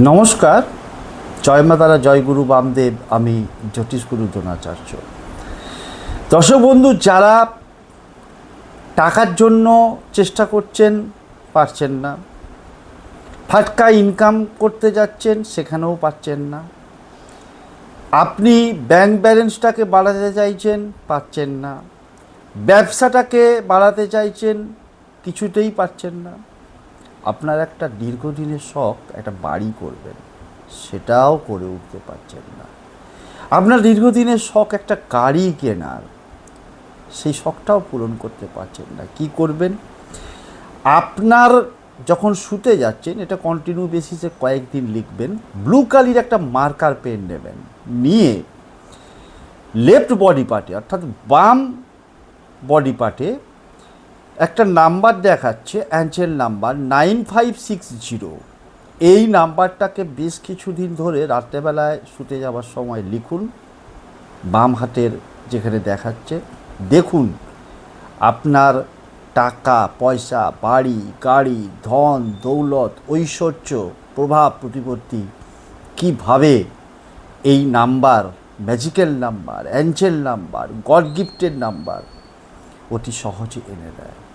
নমস্কার। জয় মাতারা জয় গুরু বামদেব, আমি জ্যোতিষ গুরু দ্রোণাচার্য। দর্শক বন্ধু, যারা টাকার জন্য চেষ্টা করছেন, পারছেন না। ফাটকা ইনকাম করতে যাচ্ছেন, সেখানেও পাচ্ছেন না। আপনি ব্যাংক ব্যালেন্সটাকে বাড়াতে চাইছেন, পাচ্ছেন না। ব্যবসাটাকে বাড়াতে চাইছেন, কিছুতেই পাচ্ছেন না। আপনার একটা দীর্ঘদিনের শখ একটা বাড়ি করবেন, সেটাও করে উঠতে পারছেন না। আপনার দীর্ঘদিনের শখ একটা গাড়ি কেনার, সেই শখটাও পূরণ করতে পারছেন না। কি করবেন? আপনার যখন শুতে যাচ্ছেন, এটা কন্টিনিউ বেসিসে কয়েকদিন লিখবেন ব্লু কালির একটা মার্কার পেন নেবেন, নিয়ে লেফট বডি পার্টে অর্থাৎ বাম বডি পার্টে একটা নাম্বার দেখাচ্ছে angel number nine five six zero. এই নাম্বারটাকে বেশ কিছুদিন ধরে রাত্রেবেলায় শুতে যাওয়ার সময় লিখুন, বাম হাতের যেখানে দেখাচ্ছে, দেখুন, আপনার টাকা, পয়সা, বাড়ি, গাড়ি, ধন, দৌলত, ঐশ্বর্য, প্রভাব, প্রতিপত্তি, কীভাবে এই number, magical number angel number, God gifted number অতি সহজে এনে দেয়।